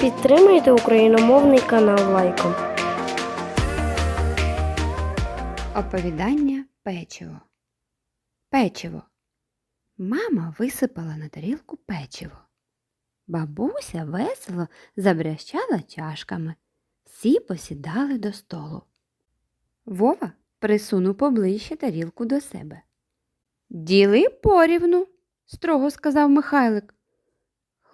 Підтримайте україномовний канал лайком. Оповідання печиво. Печиво. Мама висипала на тарілку печиво. Бабуся весело забрящала чашками. Всі посідали до столу. Вова присунув поближче тарілку до себе. Діли порівну, строго сказав Михайлик.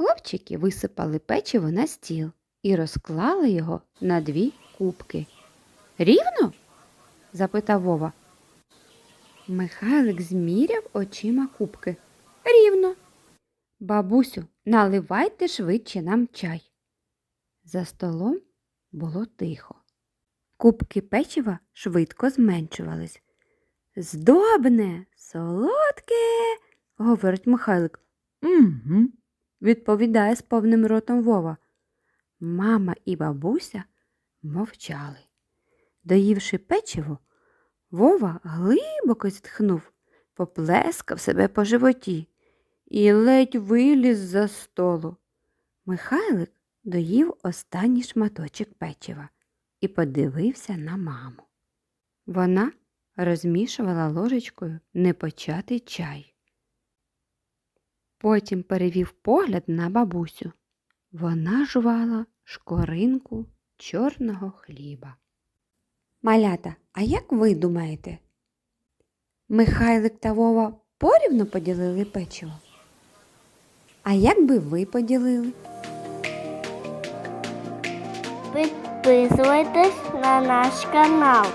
Хлопчики висипали печиво на стіл і розклали його на дві кубки. Рівно? запитав Вова. Михайлик зміряв очима кубки. Рівно. Бабусю, наливайте швидше нам чай. За столом було тихо. Кубки печива швидко зменшувались. Здобне, солодке, говорить Михайлик. Угу, відповідає з повним ротом Вова. Мама і бабуся мовчали. Доївши печиво, Вова глибоко зітхнув, поплескав себе по животі і ледь виліз за столу. Михайлик доїв останній шматочок печива і подивився на маму. Вона розмішувала ложечкою непочатий чай. Потім перевів погляд на бабусю. Вона жувала шкоринку чорного хліба. Малята, а як ви думаєте? Михайлик та Вова порівну поділили печиво? А як би ви поділили? Підписуйтесь на наш канал.